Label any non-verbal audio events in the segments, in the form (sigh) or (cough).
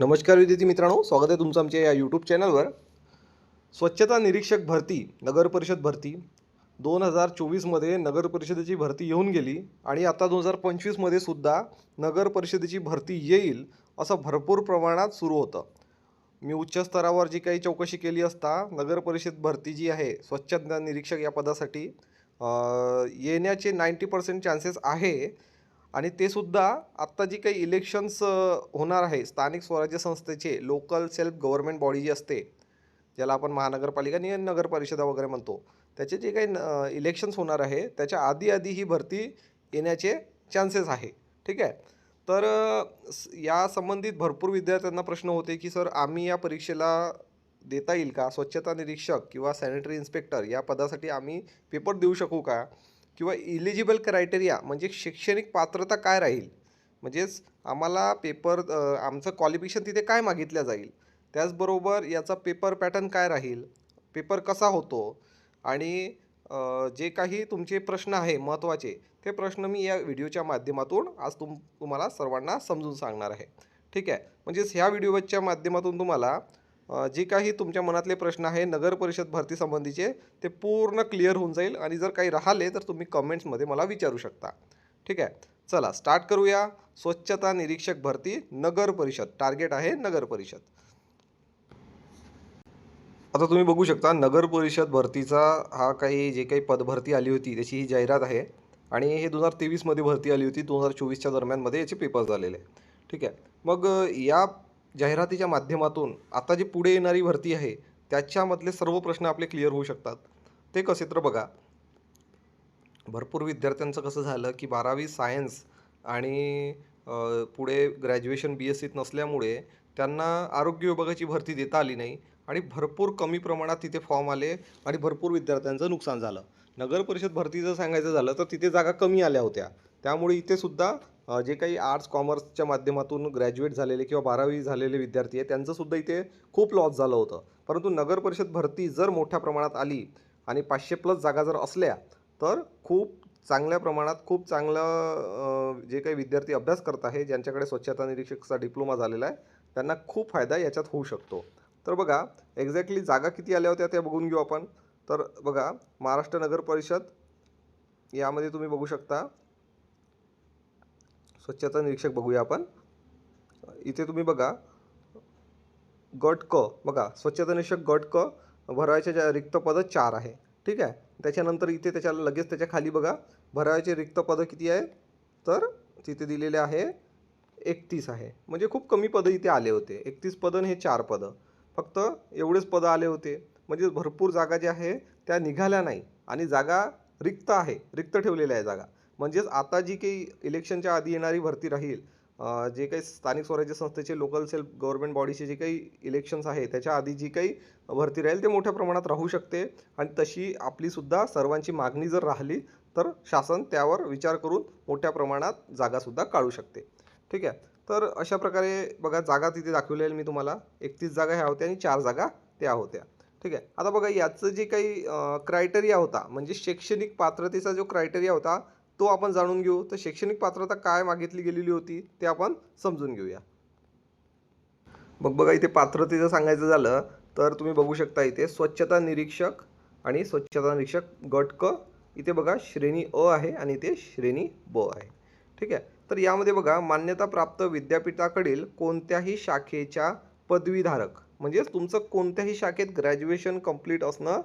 नमस्कार विद्यार्थी मित्रांनो स्वागत आहे तुमचं आमच्या या यूट्यूब चॅनलवर स्वच्छता निरीक्षक भरती नगर परिषद भरती. दोन हजार चोवीसमध्ये नगर परिषदेची भरती येऊन गेली आणि आता दोन हजार पंचवीसमध्ये सुद्धा नगर परिषदेची भरती येईल असं भरपूर प्रमाणात सुरू होतं. मी उच्च स्तरावर जी काही चौकशी केली असता नगर परिषद भरती जी आहे स्वच्छता निरीक्षक या पदासाठी येण्याचे नाईंटी पर्सेंट चान्सेस आहे. आणि ते सुद्धा आत्ता जी काही इलेक्शन्स होणार आहे स्थानिक स्वराज्य संस्थेचे लोकल सेल्फ गव्हर्नमेंट बॉडी जी असते ज्याला आपण महानगरपालिका आणि नगरपरिषदा वगैरे म्हणतो त्याचे जे काही इलेक्शन्स होणार आहे त्याच्या आधी आधी ही भरती येण्याचे चान्सेस आहे. ठीक आहे? तर या संबंधित भरपूर विद्यार्थ्यांना प्रश्न होते की सर आम्ही या परीक्षेला देता येईल का? स्वच्छता निरीक्षक किंवा सॅनिटरी इन्स्पेक्टर या पदासाठी आम्ही पेपर देऊ शकू का? किंवा इलिजिबल क्रायटेरिया म्हणजे शैक्षणिक पात्रता काय राहील? म्हणजेच आम्हाला पेपर आमचं क्वालिफिकेशन तिथे काय मागितलं जाईल? त्याचबरोबर याचा पेपर पॅटर्न काय राहील? पेपर कसा होतो? आणि जे काही तुमचे प्रश्न आहे महत्त्वाचे ते प्रश्न मी या व्हिडिओच्या माध्यमातून आज तुम तुम्हाला सर्वांना समजून सांगणार आहे. ठीक आहे? म्हणजेच ह्या व्हिडिओच्या माध्यमातून तुम्हाला जे काही तुमच्या मनातले प्रश्न आहे नगर परिषद भरतीसंबंधीचे ते पूर्ण क्लिअर होऊन जाईल आणि जर काही राहिले तर तुम्ही कमेंट्समध्ये मला विचारू शकता. ठीक आहे? चला स्टार्ट करूया. स्वच्छता निरीक्षक भरती नगर परिषद. टार्गेट आहे नगर परिषद. आता तुम्ही बघू शकता नगर परिषद भरतीचा हा काही जे काही पदभरती आली होती त्याची ही जाहिरात आहे. आणि हे दोन हजार तेवीसमध्ये भरती आली होती दोन हजार चोवीसच्या दरम्यानमध्ये याचे पेपर झालेले. आहे ठीक आहे? मग या जाहिरातीच्या माध्यमातून आता जी पुढे येणारी भरती आहे त्याच्यामधले सर्व प्रश्न आपले क्लिअर होऊ शकतात. ते कसे? तर बघा. भरपूर विद्यार्थ्यांचं कसं झालं की बारावी सायन्स आणि पुढे ग्रॅज्युएशन बी एस सीत नसल्यामुळे त्यांना आरोग्य विभागाची भरती देता आली नाही आणि भरपूर कमी प्रमाणात तिथे फॉर्म आले आणि भरपूर विद्यार्थ्यांचं नुकसान झालं. नगर परिषद भरतीचं सांगायचं झालं तर तिथे जागा कमी आल्या होत्या. त्यामुळे इथे सुद्धा जे काही आर्ट्स कॉमर्सच्या माध्यमातून ग्रॅज्युएट झालेले किंवा बारावी झालेले विद्यार्थी आहे त्यांचंसुद्धा इथे खूप लॉस झालं होतं. परंतु नगर परिषद भरती जर मोठ्या प्रमाणात आली आणि पाचशे प्लस जागा जर असल्या तर खूप चांगल्या प्रमाणात खूप चांगलं जे काही विद्यार्थी अभ्यास करत आहे ज्यांच्याकडे स्वच्छता निरीक्षकचा डिप्लोमा झालेला आहे त्यांना खूप फायदा याच्यात होऊ शकतो. तर बघा एक्झॅक्टली जागा किती आल्या होत्या त्या बघून घेऊ आपण. तर बघा महाराष्ट्र नगर परिषद यामध्ये तुम्ही बघू शकता स्वच्छता निरीक्षक बघूया आपण. इथे तुम्ही बघा. गट क बघा स्वच्छता निरीक्षक गट क भरायच्या ज्या रिक्त पदं चार आहे. ठीक आहे? त्याच्यानंतर इथे त्याच्याला लगेच त्याच्याखाली बघा. भरायचे रिक्त पदं किती आहे तर तिथे दिलेले आहे एकतीस आहे. म्हणजे खूप कमी पदं इथे आले होते. एकतीस पदं आणि हे चार पदं. फक्त एवढेच पदं आले होते. म्हणजे भरपूर जागा ज्या आहे त्या निघाल्या नाही. आणि जागा रिक्त आहे. रिक्त ठेवलेल्या आहे जागा. म्हणजेच आता जी काही इलेक्शनच्या आधी येणारी भरती राहील जे काही स्थानिक स्वराज्य संस्थेचे लोकल सेल्फ गव्हर्नमेंट बॉडीचे जे काही इलेक्शन्स आहे त्याच्या आधी जी काही भरती राहील ते मोठ्या प्रमाणात राहू शकते. आणि तशी आपलीसुद्धा सर्वांची मागणी जर राहिली तर शासन त्यावर विचार करून मोठ्या प्रमाणात जागासुद्धा काढू शकते. ठीक आहे? तर अशा प्रकारे बघा जागा तिथे दाखवलेल्या मी तुम्हाला. एकतीस जागा ह्या होत्या आणि चार जागा त्या होत्या. ठीक आहे? आता बघा याचं जे काही क्रायटेरिया होता म्हणजे शैक्षणिक पात्रतेचा जो क्रायटेरिया होता तो आपण जाणून घेऊ. तर शैक्षणिक पात्रता काय मागितली गेलेली होती ते आपण समजून घेऊया. मग बघा इथे पात्रतेचं सांगायचं झालं तर तुम्ही बघू शकता इथे स्वच्छता निरीक्षक आणि स्वच्छता निरीक्षक गट क. इथे बघा श्रेणी अ आहे आणि इथे श्रेणी ब आहे. ठीक आहे? तर यामध्ये बघा मान्यताप्राप्त विद्यापीठाकडील कोणत्याही शाखेच्या पदवीधारक म्हणजेच तुमचं कोणत्याही शाखेत ग्रॅज्युएशन कंप्लीट असणं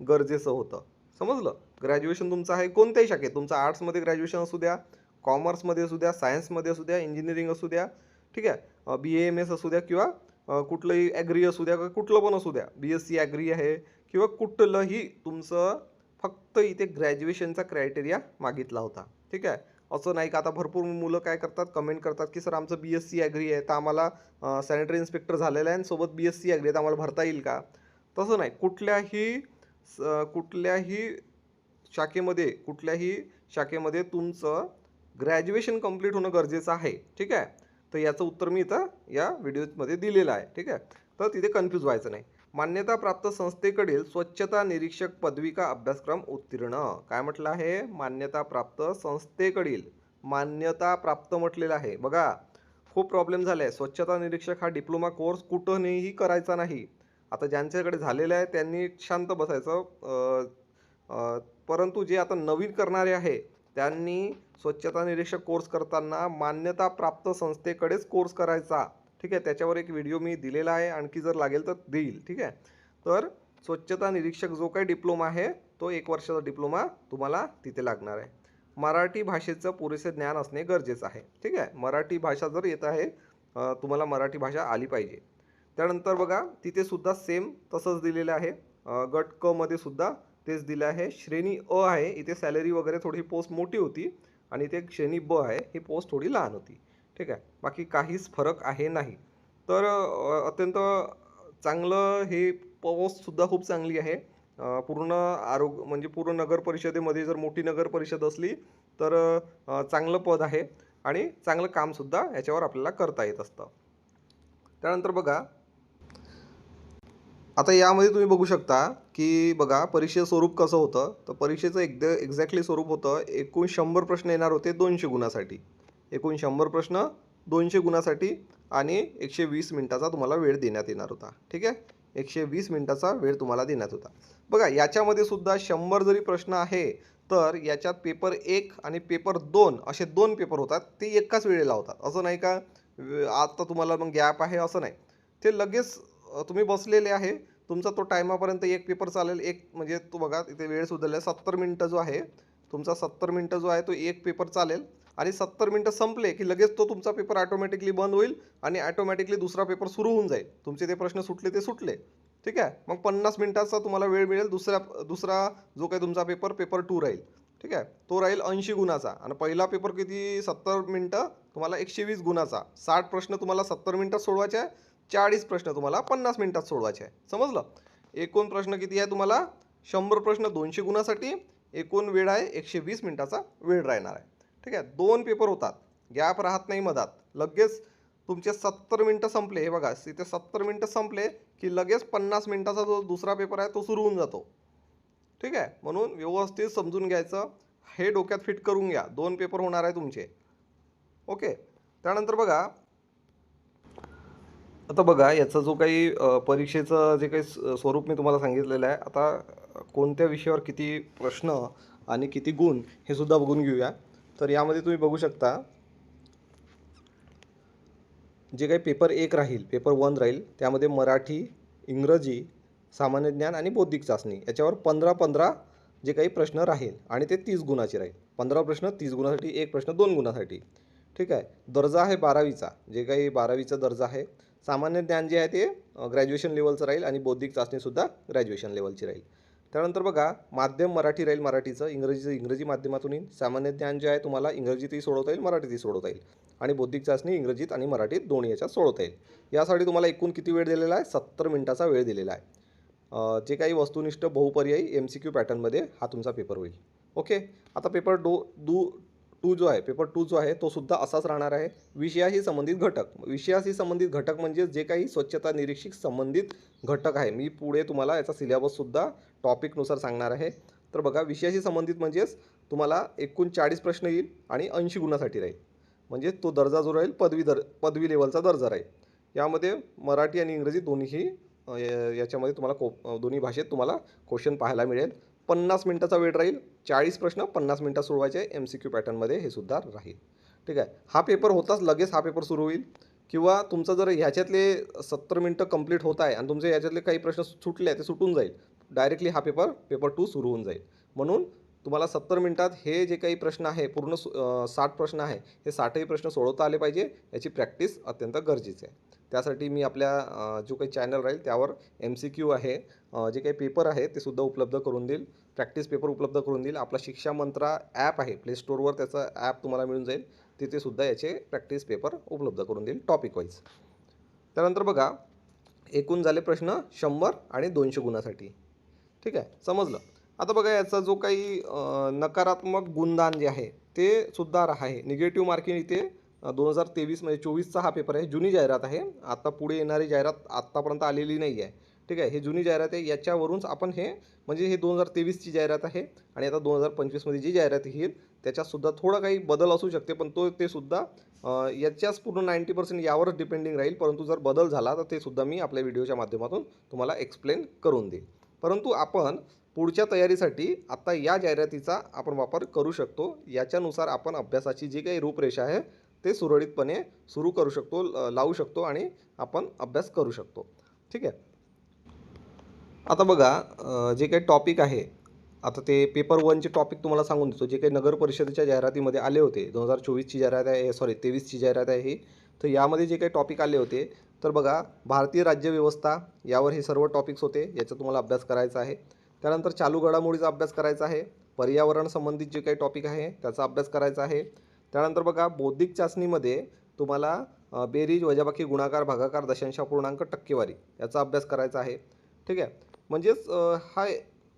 गरजेचं होतं. समजलं? ग्रॅज्युएशन तुमचं आहे कोणत्याही शाखेत. तुमचं आर्ट्समध्ये ग्रॅज्युएशन असू द्या कॉमर्समध्ये असू द्या सायन्समध्ये असू द्या इंजिनिअरिंग असू द्या ठीक आहे? बी एम एस असू द्या किंवा कुठलंही ॲग्री असू द्या कुठलं पण असू द्या. बी एस सी ॲग्री आहे किंवा कुठलंही तुमचं फक्त इथे ग्रॅज्युएशनचा क्रायटेरिया मागितला होता. ठीक आहे? असं नाही का आता भरपूर मुलं काय करतात? कमेंट करतात की सर आमचं बी एस सी ॲग्री आहे तर आम्हाला सॅनिटरी इन्स्पेक्टर झालेलं आहे आणि सोबत बी एस सी ॲग्री आहे तर आम्हाला भरता येईल का? तसं नाही. कुठल्याही स- कुठल्याही शाखेमध्ये कुठल्याही शाखेमध्ये तुमचं ग्रॅज्युएशन कंप्लीट होणं गरजेचं आहे. ठीक आहे? तर याचं उत्तर मी इथं या व्हिडिओमध्ये दिलेलं आहे. ठीक आहे? तर तिथे कन्फ्यूज व्हायचं नाही. मान्यताप्राप्त संस्थेकडील स्वच्छता निरीक्षक पदविका अभ्यासक्रम उत्तीर्ण? काय म्हटलं आहे? मान्यताप्राप्त संस्थेकडील मान्यता प्राप्त म्हटलेलं आहे. बघा खूप प्रॉब्लेम झाला आहे स्वच्छता निरीक्षक हा डिप्लोमा कोर्स कुठूनही करायचा नाही. आता ज्यांच्याकडे झालेलं आहे त्यांनी शांत बसायचं. परंतु जे आता नवीन करणारे आहे त्यांनी स्वच्छता निरीक्षक कोर्स करताना मान्यताप्राप्त संस्थेकडेच कोर्स करायचा. ठीक आहे? त्याच्यावर एक व्हिडिओ मी दिलेला आहे. आणखी जर लागेल तर देईल. ठीक आहे? तर स्वच्छता निरीक्षक जो काही डिप्लोमा आहे तो एक वर्षाचा डिप्लोमा तुम्हाला तिथे लागणार आहे. मराठी भाषेचं पुरेसे ज्ञान असणे गरजेचं आहे. ठीक आहे? मराठी भाषा जर येत आहे तुम्हाला मराठी भाषा आली पाहिजे. त्यानंतर बघा तिथे सुद्धा सेम तसंच दिलेलं आहे. गट क मध्ये सुद्धा तेच दिलं आहे. श्रेणी अ आहे. इथे सॅलरी वगैरे थोडी पोस्ट मोठी होती आणि इथे श्रेणी ब आहे. ही पोस्ट थोडी लहान होती. ठीक आहे. बाकी काहीच फरक आहे नाही. तर अत्यंत चांगलं हे पोस्टसुद्धा खूप चांगली आहे. पूर्ण आरोग्य म्हणजे पूर्ण नगर परिषदेमध्ये जर मोठी नगर परिषद असली तर चांगलं पद आहे आणि चांगलं कामसुद्धा याच्यावर आपल्याला करता येत असतं. त्यानंतर बघा आता यामध्ये तुम्ही बघू शकता की बघा परीक्षेचं स्वरूप कसं होतं? तर परीक्षेचं एकदा एक्झॅक्टली स्वरूप होतं एकूण शंभर प्रश्न येणार होते दोनशे गुणासाठी. एकूण शंभर प्रश्न दोनशे गुणासाठी आणि एकशे वीस मिनटाचा तुम्हाला वेळ देण्यात येणार होता. ठीक आहे? एकशे वीस मिनटाचा वेळ तुम्हाला देण्यात होता. बघा याच्यामध्ये सुद्धा शंभर जरी प्रश्न आहे तर याच्यात पेपर एक आणि पेपर दोन असे दोन पेपर होतात ते एकाच वेळेला होतात. असं नाही का? आता तुम्हाला मग गॅप आहे असं नाही. ते लगेच तुम्ही बसलेले आहे. तुमचा तो टायमापर्यंत एक पेपर चालेल एक म्हणजे तो बघा इथे वेळ सुधारला सत्तर मिनटं जो आहे तुमचा सत्तर मिनटं जो आहे तो एक पेपर चालेल. आणि सत्तर मिनटं संपले की लगेच तो तुमचा पेपर ऑटोमॅटिकली बंद होईल आणि ऑटोमॅटिकली दुसरा पेपर सुरू होऊन जाईल. तुमचे ते प्रश्न सुटले ते सुटले. ठीक आहे? मग पन्नास मिनटाचा तुम्हाला वेळ मिळेल दुसऱ्या दुसरा जो काही तुमचा पेपर पेपर टू राहील. ठीक आहे? तो राहील ऐंशी गुणाचा. आणि पहिला पेपर किती? सत्तर मिनटं तुम्हाला एकशे वीस गुणाचा. साठ प्रश्न तुम्हाला सत्तर मिनटात सोडवायचे आहे. चाळीस प्रश्न तुम्हाला पन्नास मिनटात सोडवायचे आहे. समजलं? एकूण प्रश्न किती आहे तुम्हाला? शंभर प्रश्न दोनशे गुणासाठी एकूण वेळ आहे एकशे वीस मिनिटाचा वेळ राहणार आहे. ठीक आहे? दोन पेपर होतात. गॅप राहत नाही मधात. लगेच तुमचे सत्तर मिनटं संपले. हे बघा तिथे सत्तर मिनटं संपले की लगेच पन्नास मिनटाचा जो दुसरा पेपर आहे तो सुरू होऊन जातो. ठीक आहे? म्हणून व्यवस्थित समजून घ्यायचं. हे डोक्यात फिट करून घ्या. दोन पेपर होणार आहे तुमचे. ओके? त्यानंतर बघा आता बघा याचा जो काही परीक्षेचं जे काही स- स्वरूप मी तुम्हाला सांगितलेलं आहे आता कोणत्या विषयावर किती प्रश्न आणि किती गुण हे सुद्धा बघून घेऊया. तर यामध्ये तुम्ही बघू शकता जे काही पेपर एक राहील पेपर वन राहील त्यामध्ये मराठी इंग्रजी सामान्य ज्ञान आणि बौद्धिक चाचणी याच्यावर पंधरा पंधरा जे काही प्रश्न राहील आणि ते तीस गुणाचे राहील. पंधरा प्रश्न तीस गुणासाठी एक प्रश्न दोन गुणासाठी. ठीक आहे? दर्जा आहे बारावीचा. जे काही बारावीचा दर्जा आहे सामान्य ज्ञान जे आहे ते ग्रॅज्युएशन लेवलचं राहील आणि बौद्धिक चाचणीसुद्धा ग्रॅज्युएशन लेवलची राहील. त्यानंतर बघा माध्यम मराठी राहील मराठीचं. इंग्रजीचं इंग्रजी माध्यमातून येईल. सामान्य ज्ञान जे आहे तुम्हाला इंग्रजीतही सोडवता येईल मराठीतही सोडवता येईल. आणि बौद्धिक चाचणी इंग्रजीत आणि मराठीत दोन्ही याच्यात सोडवता येईल. यासाठी तुम्हाला एकूण किती वेळ दिलेला आहे? सत्तर मिनिटाचा वेळ दिलेला आहे. जे काही वस्तुनिष्ठ बहुपर्यायी एम सी क्यू पॅटर्नमध्ये हा तुमचा पेपर होईल. ओके आता पेपर डो दू टू जो आहे पेपर टू जो आहे तो सुद्धा असाच राहणार आहे. विषयाशी संबंधित घटक. विषयाशी संबंधित घटक म्हणजे जे काही स्वच्छता निरीक्षक संबंधित घटक आहे. मी पुढे तुम्हाला याचा सिलेबससुद्धा टॉपिकनुसार सांगणार आहे. तर बघा विषयाशी संबंधित म्हणजेच तुम्हाला एकूण चाळीस प्रश्न येईल आणि ऐंशी गुणासाठी राहील. म्हणजे तो दर्जा जो राहील पदवी दर पदवी लेवलचा दर्जा राहील. यामध्ये मराठी आणि इंग्रजी दोन्हीही या- याच्यामध्ये तुम्हाला को दोन्ही भाषेत तुम्हाला क्वेश्चन पाहायला मिळेल. पन्नास मिनटाचा वेळ राहील. चाळीस प्रश्न पन्नास मिनटात सोडवायचे एम सी क्यू पॅटर्नमध्ये हे सुद्धा राहील. ठीक आहे? हा पेपर होताच लगेच हा पेपर सुरू होईल. किंवा तुमचं जर ह्याच्यातले सत्तर मिनटं कंप्लीट होत आहे आणि तुमचे याच्यातले काही प्रश्न सुटले आहे ते सुटून जाईल. डायरेक्टली हा पेपर पेपर टू सुरू होऊन जाईल. म्हणून तुम्हाला सत्तर मिनटात हे जे काही प्रश्न आहे पूर्ण साठ प्रश्न आहे हे साठही प्रश्न सोडवता आले पाहिजे. याची प्रॅक्टिस अत्यंत गरजेची आहे. त्यासाठी मी आपल्या जो काही चॅनल राहील त्यावर एम सी क्यू आहे जे काही पेपर आहे ते सुद्धा उपलब्ध करून देईल. प्रॅक्टिस पेपर उपलब्ध करून देईल. आपला शिक्षा मंत्रा ॲप आहे प्ले स्टोअरवर त्याचं ॲप तुम्हाला मिळून जाईल. तिथे सुद्धा याचे प्रॅक्टिस पेपर उपलब्ध करून देईल टॉपिक वाईज त्यानंतर बघा एकूण झाले प्रश्न शंभर आणि दोनशे गुणासाठी. ठीक आहे? समजलं? आता बघा याचा जो काही नकारात्मक गुणदान जे आहे ते सुद्धा आहे निगेटिव्ह मार्किंग इथे दोन हजार तेवीस म्हणजे चोवीसचा हा पेपर आहे जुनी जाहिरात आहे. आता पुढे येणारी जाहिरात आत्तापर्यंत आलेली नाही आहे. ठीक आहे? हे जुनी जाहिरात आहे. याच्यावरूनच आपण हे म्हणजे हे दोन हजार तेवीसची जाहिरात आहे आणि आता दोन हजार पंचवीसमध्ये जी जाहिरात येईल त्याच्यातसुद्धा थोडा काही बदल असू शकते पण तो ते सुद्धा याच्याच पूर्ण नाईंटी पर्सेंट यावरच डिपेंडिंग राहील. परंतु जर बदल झाला तर ते सुद्धा मी आपल्या व्हिडिओच्या माध्यमातून तुम्हाला एक्सप्लेन करून देईल. परंतु आपण पुढच्या तयारीसाठी आत्ता या जाहिरातीचा आपण वापर करू शकतो. याच्यानुसार आपण अभ्यासाची जी काही रूपरेषा आहे ते सुरळीतपणे सुरू करू शकतो ल- लावू शकतो आणि आपण अभ्यास करू शकतो. ठीक आहे? आता बघा जे काही टॉपिक आहे आता ते पेपर वनचे टॉपिक तुम्हाला सांगून देतो. जे काही नगर परिषदेच्या जाहिरातीमध्ये आले होते दोन हजार चोवीसची जाहिरात आहे सॉरी तेवीसची जाहिरात आहे ही तर यामध्ये जे काही टॉपिक आले होते तर बघा भारतीय राज्यव्यवस्था यावर हे सर्व टॉपिक्स होते याचा तुम्हाला अभ्यास करायचा आहे. त्यानंतर चालू घडामोडीचा अभ्यास करायचा आहे. पर्यावरण संबंधित जे काही टॉपिक आहे त्याचा अभ्यास करायचा आहे. त्यानंतर बघा बौद्धिक चाचणीमध्ये तुम्हाला बेरीज वजाबाकी गुणाकार भागाकार दशांश पूर्णांक टक्केवारी याचा अभ्यास करायचा आहे. ठीक आहे? म्हणजेच हा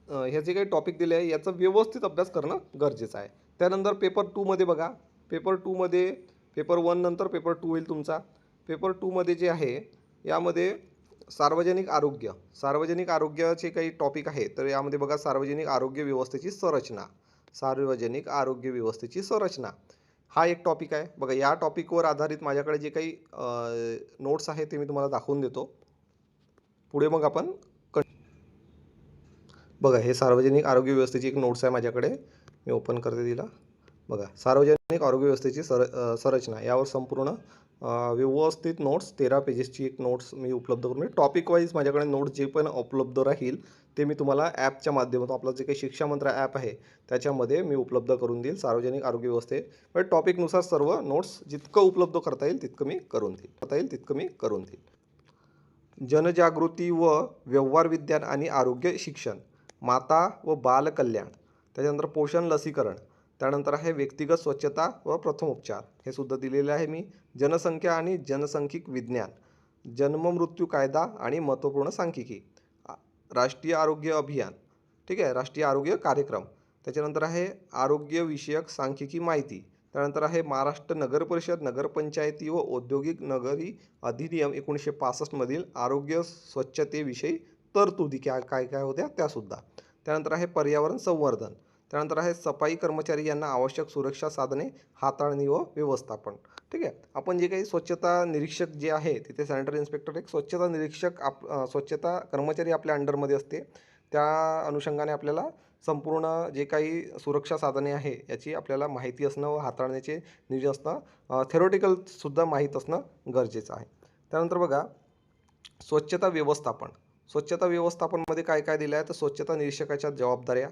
हे जे काही टॉपिक दिले आहे याचा व्यवस्थित अभ्यास करणं गरजेचं आहे. त्यानंतर पेपर टूमध्ये बघा. पेपर टूमध्ये पेपर वन नंतर पेपर टू होईल तुमचा. पेपर टूमध्ये जे आहे यामध्ये सार्वजनिक आरोग्य सार्वजनिक आरोग्याचे काही टॉपिक आहे तर यामध्ये बघा सार्वजनिक आरोग्य व्यवस्थेची संरचना सार्वजनिक आरोग्य व्यवस्थेची संरचना. हा एक टॉपिक आहे. बघा या टॉपिकवर आधारित माझ्याकडे जे काही नोट्स आहेत ते मी तुम्हाला दाखवून देतो. पुढे मग आपण बघा हे सार्वजनिक आरोग्य व्यवस्थेची एक नोट्स आहे माझ्याकडे. मी ओपन करते तिला. बघा सार्वजनिक आरोग्य व्यवस्थेची सर संरचना. यावर संपूर्ण व्यवस्थित नोट्स तेरा पेजेसची एक नोट्स मी उपलब्ध करून टॉपिक वाईज माझ्याकडे नोट्स जे पण उपलब्ध राहील ते मी तुम्हाला ॲपच्या माध्यमातून आपलं जे काही शिक्षा मंत्र ॲप आहे त्याच्यामध्ये मी उपलब्ध करून देईल. सार्वजनिक आरोग्य व्यवस्थे म्हणजे टॉपिकनुसार सर्व नोट्स जितकं उपलब्ध करता येईल तितकं मी करून देईल. करता येईल तितकं मी करून देईल. जनजागृती व व्यवहार विज्ञान आणि आरोग्य शिक्षण माता व बालकल्याण त्याच्यानंतर पोषण लसीकरण त्यानंतर आहे व्यक्तिगत स्वच्छता व प्रथमोपचार हे सुद्धा दिलेले आहे मी. जनसंख्या आणि जनसंख्यिक विज्ञान जन्म मृत्यू कायदा आणि महत्त्वपूर्ण सांख्यिकी. राष्ट्रीय आरोग्य अभियान ठीक आहे? राष्ट्रीय आरोग्य कार्यक्रम. त्याच्यानंतर आहे आरोग्यविषयक सांख्यिकी माहिती. त्यानंतर आहे महाराष्ट्र नगर परिषद नगरपंचायती व औद्योगिक नगरी अधिनियम एकोणीसशे पासष्टमधील आरोग्य स्वच्छतेविषयी तरतुदी काय काय काय होत्या? त्यासुद्धा. त्यानंतर आहे पर्यावरण संवर्धन. त्यानंतर आहे सफाई कर्मचारी यांना आवश्यक सुरक्षा साधने हाताळणी व व्यवस्थापन. ठीक आहे? आपण जे काही स्वच्छता निरीक्षक जे आहे तिथे सॅनिटरी इन्स्पेक्टर एक स्वच्छता निरीक्षक आप स्वच्छता कर्मचारी आपल्या अंडरमध्ये असते. त्या अनुषंगाने आपल्याला संपूर्ण जे काही सुरक्षा साधने आहे याची आपल्याला माहिती असणं व हाताळण्याचे नियोजन असणं थेरोटिकलसुद्धा माहीत असणं गरजेचं आहे. त्यानंतर बघा स्वच्छता व्यवस्थापन. स्वच्छता व्यवस्थापनमध्ये काय काय दिलं आहे तर स्वच्छता निरीक्षकाच्या जबाबदाऱ्या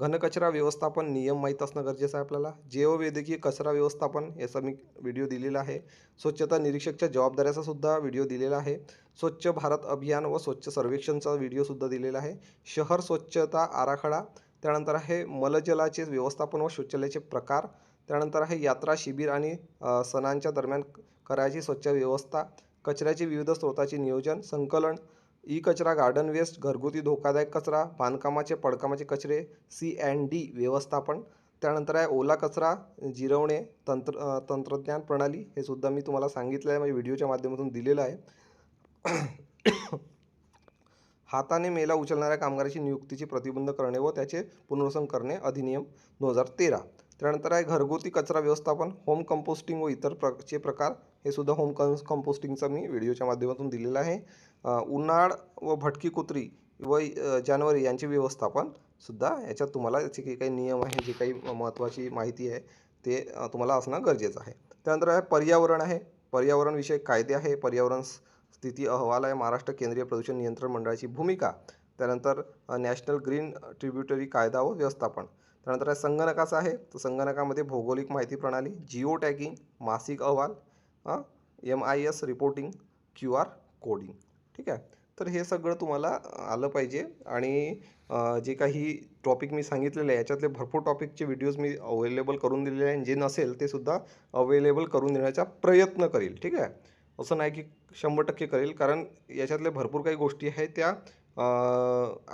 घनकचरा व्यवस्थापन नियम माहीत असणं गरजेचं आहे आपल्याला. जैववैद्यकीय कचरा व्यवस्थापन याचा मी व्हिडिओ दिलेला आहे. स्वच्छता निरीक्षकच्या जबाबदाऱ्याचा सुद्धा व्हिडिओ दिलेला आहे. स्वच्छ भारत अभियान व स्वच्छ सर्वेक्षणचा व्हिडिओसुद्धा दिलेला आहे. शहर स्वच्छता आराखडा त्यानंतर आहे मलजलाचे व्यवस्थापन व शौचालयाचे प्रकार त्यानंतर आहे यात्रा शिबिर आणि सणांच्या दरम्यान करायची स्वच्छ व्यवस्था कचऱ्याचे विविध स्रोताचे नियोजन संकलन ई कचरा गार्डन वेस्ट घरगुती धोकादायक कचरा बांधकामाचे पडकामाचे कचरे सी अँड डी व्यवस्थापन त्यानंतर आहे ओला कचरा जिरवणे तंत्र तंत्रज्ञान प्रणाली हे सुद्धा मी तुम्हाला सांगितलं आहे म्हणजे व्हिडिओच्या माध्यमातून दिलेलं आहे. (coughs) हाताने मेला उचलणाऱ्या कामगाराची नियुक्तीची प्रतिबंध करणे व त्याचे पुनर्वसन करणे अधिनियम दोन हजार तेरा. त्यानंतर आहे घरगुती कचरा व्यवस्थापन होम कंपोस्टिंग व इतर प्र चे प्रकार हे सुद्धा होम कं कंपोस्टिंगचा मी व्हिडिओच्या माध्यमातून दिलेला आहे. उन्हाळ व भटकी कुत्री व अ, जानवरे यांचे व्यवस्थापन सुद्धा याच्यात तुम्हाला याचे काही काही नियम आहे जे काही महत्त्वाची माहिती आहे ते तुम्हाला असणं गरजेचं आहे. त्यानंतर आहे पर्यावरण आहे. पर्यावरणविषयक कायदे आहे. पर्यावरण स्थिती अहवाल आहे. महाराष्ट्र केंद्रीय प्रदूषण नियंत्रण मंडळाची भूमिका. त्यानंतर नॅशनल ग्रीन ट्रिब्युटरी कायदा व व्यवस्थापन. त्यानंतर आहे संगणकाचं आहे. तर संगणकामध्ये भौगोलिक माहिती प्रणाली जिओ टॅगिंग मासिक अहवाल M I S reporting Q R coding. ठीक आहे? तर हे सगळं तुम्हाला आलं पाहिजे. आणि जे काही टॉपिक मी सांगितलेले आहे याच्यातले भरपूर टॉपिकचे व्हिडिओज मी अवेलेबल करून दिलेले आहे. जे नसेल ते सुद्धा अवेलेबल करून देण्याचा प्रयत्न करेल. ठीक आहे? असं नाही की शंभर टक्के करेल. कारण याच्यातल्या भरपूर काही गोष्टी आहेत त्या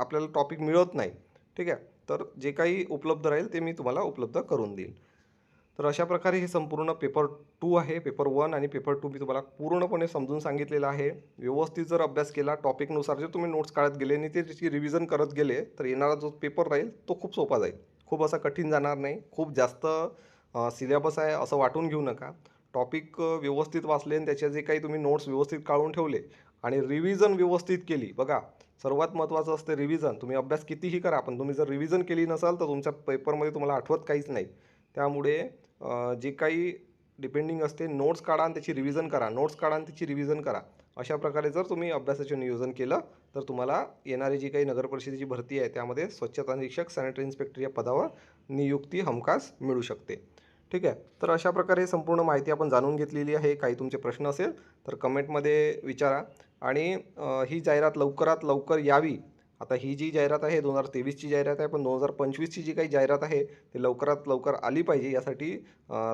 आपल्याला टॉपिक मिळत नाही. ठीक आहे? तर जे काही उपलब्ध राहील ते मी तुम्हाला उपलब्ध करून देईल. तर अशा प्रकारे हे संपूर्ण पेपर टू आहे. पेपर वन आणि पेपर टू मी तुम्हाला पूर्णपणे समजून सांगितलेलं आहे. व्यवस्थित जर अभ्यास केला टॉपिकनुसार जर तुम्ही नोट्स काढत गेले आणि ते त्याची रिव्हिजन करत गेले तर येणारा जो पेपर राहील तो खूप सोपा जाईल. खूप असा कठीण जाणार नाही. खूप जास्त सिलेबस आहे असं वाटून घेऊ नका. टॉपिक व्यवस्थित वाचले आणि त्याचे जे काही तुम्ही नोट्स व्यवस्थित काढून ठेवले आणि रिव्हिजन व्यवस्थित केली. बघा सर्वात महत्त्वाचं असते रिव्हिजन तुम्ही अभ्यास कितीही करा पण तुम्ही जर रिव्हिजन केली नसाल तर तुमच्या पेपरमध्ये तुम्हाला आठवत काहीच नाही. त्यामुळे जे काही डिपेंडिंग असते नोट्स काढा आणि त्याची रिव्हिजन करा. नोट्स काढा आणि त्याची रिव्हिजन करा. अशा प्रकारे जर तुम्ही अभ्यासाचे नियोजन केलं तर तुम्हाला येणारी जी काही नगरपरिषदेची भरती आहे त्यामध्ये स्वच्छता निरीक्षक सॅनिटरी इन्स्पेक्टर या पदावर नियुक्ती हमखास मिळू शकते. ठीक आहे? तर अशा प्रकारे संपूर्ण माहिती आपण जाणून घेतलेली आहे. काही तुमचे प्रश्न असेल तर कमेंटमध्ये विचारा. आणि ही जाहिरात लवकरात लवकर यावी आता ही जी जाहिरात आहे दोन हजार तेवीसची जाहिरात आहे पण दोन हजार पंचवीसची जी काही जाहिरात आहे ती लवकरात लवकर आली पाहिजे. यासाठी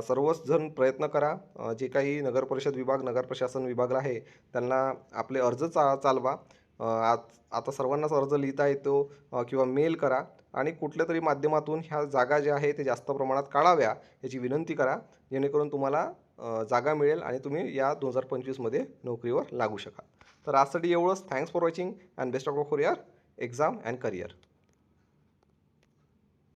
सर्वच जण प्रयत्न करा. जे काही नगर परिषद विभाग नगर प्रशासन विभाग आहे त्यांना आपले अर्ज चा चालवा. आज आत आता सर्वांनाच अर्ज लिहिता येतो किंवा मेल करा. आणि कुठल्या तरी माध्यमातून ह्या जागा ज्या आहे ते जास्त प्रमाणात काढाव्या याची विनंती करा. जेणेकरून तुम्हाला जागा मिळेल आणि तुम्ही या दोन हजार पंचवीसमध्ये नोकरीवर लागू शकाल. तर आजसाठी एवढंच. Thanks for watching and best of for your exam and career.